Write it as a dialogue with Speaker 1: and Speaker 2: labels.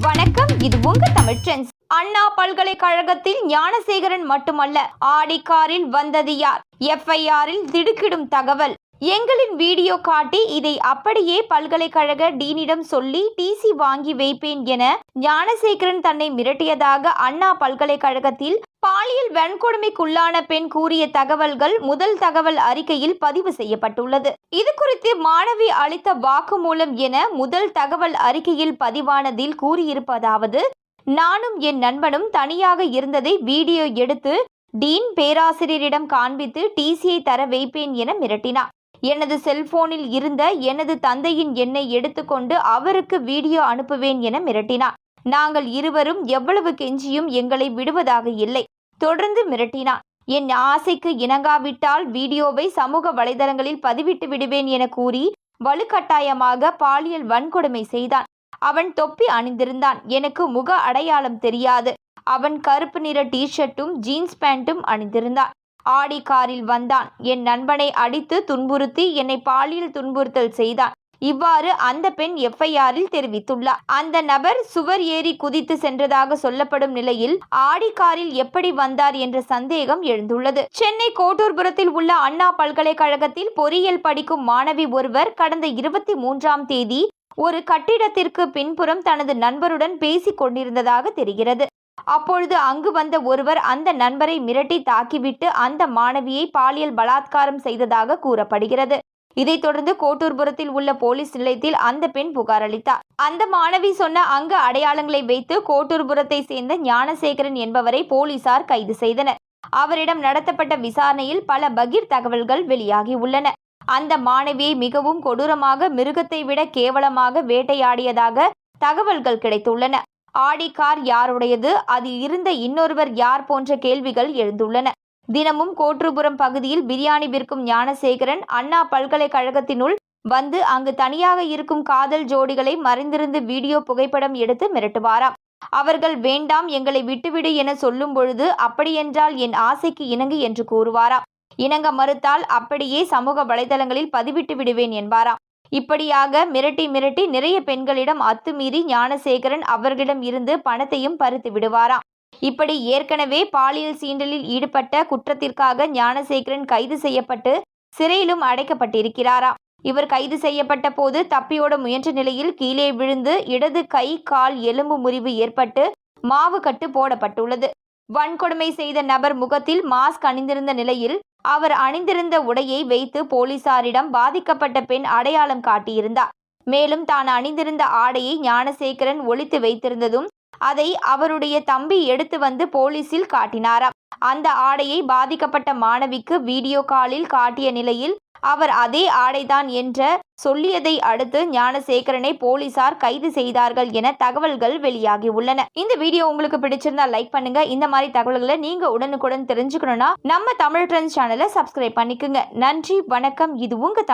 Speaker 1: வணக்கம். இது உங்க தமிழ் ட்ரெண்ட்ஸ். அண்ணா பல்கலைக்கழகத்தில் ஞானசேகரன் மட்டுமல்ல ஆடிக்காரில் வந்தது யார்? எஃப்ஐஆரில் திடுக்கிடும் தகவல். எங்களின் வீடியோ காட்டி இதை அப்படியே பல்கலைக்கழக டீனிடம் சொல்லி டிசி வாங்கி வைப்பேன் என ஞானசேகரன் தன்னை மிரட்டியதாக அண்ணா பல்கலைக்கழகத்தில் பாலியல் வன்கொடுமைக்குள்ளான பெண் கூறிய தகவல்கள் முதல் தகவல் அறிக்கையில் பதிவு செய்யப்பட்டுள்ளது. இது குறித்து மாணவி அளித்த வாக்குமூலம் என முதல் தகவல் அறிக்கையில் பதிவானதில் கூறியிருப்பதாவது நானும் என் நண்பனும் தனியாக இருந்ததை வீடியோ எடுத்து டீன் பேராசிரியரிடம் காண்பித்து டிசியை தர வைப்பேன் என மிரட்டினார். எனது செல்போனில் இருந்த எனது தந்தையின் எண்ணை எடுத்துக்கொண்டு அவருக்கு வீடியோ அனுப்புவேன் என மிரட்டினார். நாங்கள் இருவரும் எவ்வளவு கெஞ்சியும் எங்களை விடுவதாக இல்லை. தொடர்ந்து மிரட்டினான் என் ஆசைக்கு இணங்காவிட்டால் வீடியோவை சமூக வலைதளங்களில் பதிவிட்டு விடுவேன் என கூறி வலுக்கட்டாயமாக பாலியல் வன்கொடுமை செய்தான். அவன் தொப்பி அணிந்திருந்தான். எனக்கு முக அடையாளம் தெரியாது. அவன் கருப்பு நிற டிஷர்ட்டும் ஜீன்ஸ் பேண்ட்டும் அணிந்திருந்தான். ஆடி காரில் வந்தான். என் நண்பனை அடித்து துன்புறுத்தி என்னை பாலியல் துன்புறுத்தல் செய்தான். இவ்வாறு அந்த பெண் எஃப்ஐஆரில் தெரிவித்துள்ளார். அந்த நபர் சுவர் ஏறி குதித்து சென்றதாக சொல்லப்படும் நிலையில் ஆடி காரில் எப்படி வந்தார் என்ற சந்தேகம் எழுந்துள்ளது. சென்னை கோட்டூர்புரத்தில் உள்ள அண்ணா பல்கலைக்கழகத்தில் பொறியியல் படிக்கும் மாணவி ஒருவர் கடந்த இருபத்தி மூன்றாம் தேதி ஒரு கட்டிடத்திற்கு பின்புறம் தனது நண்பருடன் பேசிக் கொண்டிருந்ததாக தெரிகிறது. அப்பொழுது அங்கு வந்த ஒருவர் அந்த நண்பரை மிரட்டி தாக்கிவிட்டு அந்த மாணவியை பாலியல் பலாத்காரம் செய்ததாக கூறப்படுகிறது. இதைத் தொடர்ந்து கோட்டூர்புரத்தில் உள்ள போலீஸ் நிலையத்தில் அந்த பெண் புகார் அளித்தார். அந்த மாணவி சொன்ன அங்கு அடையாளங்களை வைத்து கோட்டூர்புரத்தை சேர்ந்த ஞானசேகரன் என்பவரை போலீசார் கைது செய்தனர். அவரிடம் நடத்தப்பட்ட விசாரணையில் பல பகீர் தகவல்கள் வெளியாகி உள்ளன. அந்த மாணவியை மிகவும் கொடூரமாக மிருகத்தை விட கேவலமாக வேட்டையாடியதாக தகவல்கள் கிடைத்துள்ளன. ஆடி கார் யாருடையது? அதில் இருந்த இன்னொருவர் யார் போன்ற கேள்விகள் எழுந்துள்ளன. தினமும் கோற்றுபுரம் பகுதியில் பிரியாணி விற்கும் ஞானசேகரன் அண்ணா பல்கலைக்கழகத்தினுள் வந்து அங்கு தனியாக இருக்கும் காதல் ஜோடிகளை மறைந்திருந்து வீடியோ புகைப்படம் எடுத்து மிரட்டுவாராம். அவர்கள் வேண்டாம் எங்களை விட்டுவிடு என சொல்லும் பொழுது அப்படியென்றால் என் ஆசைக்கு இணங்கு என்று கூறுவாராம். இணங்க மறுத்தால் அப்படியே சமூக வலைதளங்களில் பதிவிட்டு விடுவேன் என்பாராம். இப்படியாக மிரட்டி மிரட்டி நிறைய பெண்களிடம் அத்துமீறி ஞானசேகரன் அவர்களிடம் இருந்து பணத்தையும் பறித்து விடுவாராம். இப்படி ஏற்கனவே பாலியல் சீண்டலில் ஈடுபட்ட குற்றத்திற்காக ஞானசேகரன் கைது செய்யப்பட்டு சிறையிலும் அடைக்கப்பட்டிருக்கிறாராம். இவர் கைது செய்யப்பட்ட போது தப்பியோட முயன்ற நிலையில் கீழே விழுந்து இடது கை கால் எலும்பு முறிவு ஏற்பட்டு மாவு கட்டு போடப்பட்டுள்ளது. வன்கொடுமை செய்த நபர் முகத்தில் மாஸ்க் அணிந்திருந்த நிலையில் அவர் அணிந்திருந்த உடையை வைத்து போலீசாரிடம் பாதிக்கப்பட்ட பெண் அடையாளம் காட்டியிருந்தார் மேலும் தான் அணிந்திருந்த ஆடையை ஞானசேகரன் ஒழித்து வைத்திருந்ததும் அதை அவருடைய தம்பி எடுத்து வந்து போலீசில் காட்டினாராம். அந்த ஆடையை பாதிக்கப்பட்ட மாணவிக்கு வீடியோ காலில் காட்டிய நிலையில் அவர் அதே ஆடைதான் என்ற சொல்லியதை அடுத்து ஞானசேகரனை போலீசார் கைது செய்தார்கள் என தகவல்கள் வெளியாகி உள்ளன இந்த வீடியோ உங்களுக்கு பிடிச்சிருந்தா லைக் பண்ணுங்க. இந்த மாதிரி தகவல்களை நீங்க உடனுக்குடன் தெரிஞ்சுக்கணும்னா நம்ம தமிழ் ட்ரெண்ட்ஸ் சேனலை சப்ஸ்கிரைப் பண்ணிக்கோங்க. நன்றி வணக்கம். இது உங்க